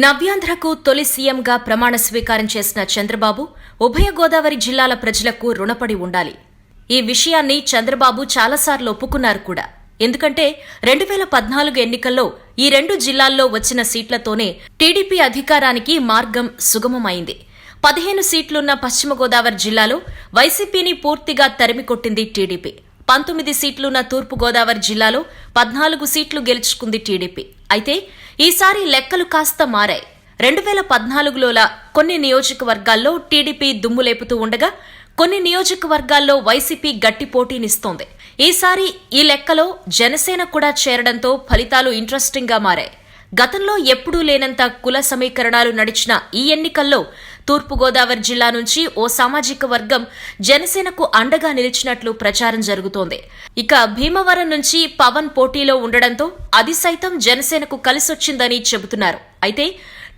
నవ్యాంధ్రకు తొలి సీఎంగా ప్రమాణ స్వీకారం చేసిన చంద్రబాబు ఉభయ గోదావరి జిల్లాల ప్రజలకు రుణపడి ఉండాలి. ఈ విషయాన్ని చంద్రబాబు చాలాసార్లు ఒప్పుకున్నారు కూడా. ఎందుకంటే రెండు వేల పద్నాలుగు ఎన్నికల్లో ఈ రెండు జిల్లాల్లో వచ్చిన సీట్లతోనే టీడీపీ అధికారానికి మార్గం సుగమమైంది. పదిహేను సీట్లున్న పశ్చిమ గోదావరి జిల్లాలో వైసీపీని పూర్తిగా తరిమికొట్టింది టీడీపీ. పంతొమ్మిది సీట్లున్న తూర్పు గోదావరి జిల్లాలో పద్నాలుగు సీట్లు గెలుచుకుంది టీడీపీ. అయితే ఈసారి లెక్కలు కాస్త మారాయి. రెండు వేల పద్నాలుగులోలా కొన్ని నియోజకవర్గాల్లో టీడీపీ దుమ్ము లేపుతూ ఉండగా కొన్ని నియోజకవర్గాల్లో వైసీపీ గట్టి పోటీనిస్తోంది. ఈసారి ఈ లెక్కలో జనసేన కూడా చేరడంతో ఫలితాలు ఇంట్రెస్టింగ్గా మారాయి. గతంలో ఎప్పుడూ లేనంత కుల సమీకరణాలు నడిచిన ఈ ఎన్నికల్లో తూర్పుగోదావరి జిల్లా నుంచి ఓ సామాజిక వర్గం జనసేనకు అండగా నిలిచినట్లు ప్రచారం జరుగుతోంది. ఇక భీమవరం నుంచి పవన్ పోటీలో ఉండడంతో అది సైతం జనసేనకు కలిసొచ్చిందని చెబుతున్నారు. అయితే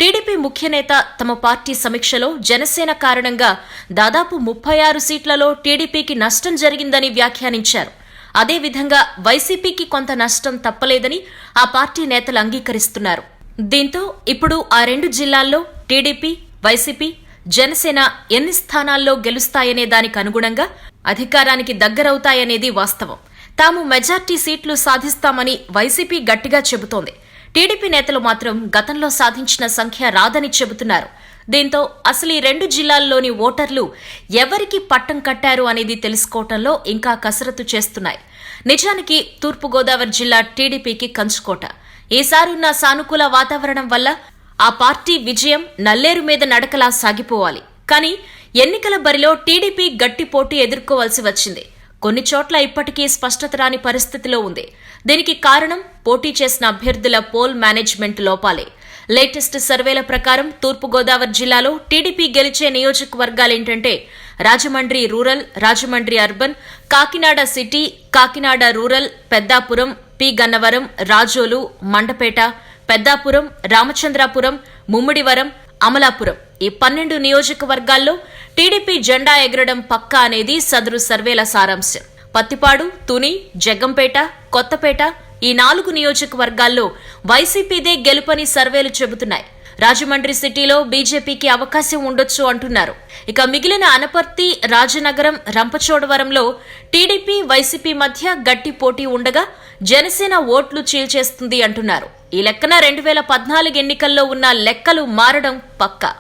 టీడీపీ ముఖ్యనేత తమ పార్టీ సమీక్షలో జనసేన కారణంగా దాదాపు ముప్పై ఆరు సీట్లలో టీడీపీకి నష్టం జరిగిందని వ్యాఖ్యానించారు. అదేవిధంగా వైసీపీకి కొంత నష్టం తప్పలేదని ఆ పార్టీ నేతలు అంగీకరిస్తున్నారు. దీంతో ఇప్పుడు ఆ రెండు జిల్లాల్లో టీడీపీ వైసీపీ జనసేన ఎన్ని స్థానాల్లో గెలుస్తాయనే దానికి అనుగుణంగా అధికారానికి దగ్గరవుతాయనేది వాస్తవం. తాము మెజార్టీ సీట్లు సాధిస్తామని వైసీపీ గట్టిగా చెబుతోంది. టీడీపీ నేతలు మాత్రం గతంలో సాధించిన సంఖ్య రాదని చెబుతున్నారు. దీంతో అసలు ఈ రెండు జిల్లాల్లోని ఓటర్లు ఎవరికి పట్టం కట్టారు అనేది తెలుసుకోవటంలో ఇంకా కసరత్తు చేస్తున్నాయి. నిజానికి తూర్పుగోదావరి జిల్లా టీడీపీకి కంచుకోట. ఈసారున్న సానుకూల వాతావరణం వల్ల ఆ పార్టీ విజయం నల్లేరు మీద నడకలా సాగిపోవాలి. కానీ ఎన్నికల బరిలో టీడీపీ గట్టి పోటీ ఎదుర్కోవాల్సి వచ్చింది. కొన్ని చోట్ల ఇప్పటికీ స్పష్టత రాని పరిస్థితిలో ఉంది. దీనికి కారణం పోటీ చేసిన అభ్యర్థుల పోల్ మేనేజ్మెంట్ లోపాలే. లేటెస్ట్ సర్వేల ప్రకారం తూర్పుగోదావరి జిల్లాలో టీడీపీ గెలిచే నియోజకవర్గాలేంటంటే Rajahmundry rural Rajahmundry urban Kakinada city Kakinada rural Peddapuram P. Gannavaram Razole Mandapeta Peddapuram Ramachandrapuram Mummidivaram Amalapuram. ఈ పన్నెండు నియోజకవర్గాల్లో టీడీపీ జెండా ఎగరడం పక్కా అనేది సదరు సర్వేల సారాంశం. పత్తిపాడు తుని జగ్గంపేట కొత్తపేట ఈ నాలుగు నియోజకవర్గాల్లో వైసీపీదే గెలుపని సర్వేలు చెబుతున్నాయి. రాజమండ్రి సిటీలో బీజేపీకి అవకాశం ఉండొచ్చు అంటున్నారు. ఇక మిగిలిన అనపర్తి రాజనగరం రంపచోడవరంలో టీడీపీ వైసీపీ మధ్య గట్టి పోటీ ఉండగా జనసేన ఓట్లు చీల్చేస్తుంది అంటున్నారు. ఈ లెక్కన రెండు వేల పద్నాలుగు ఎన్నికల్లో ఉన్న లెక్కలు మారడం పక్కా.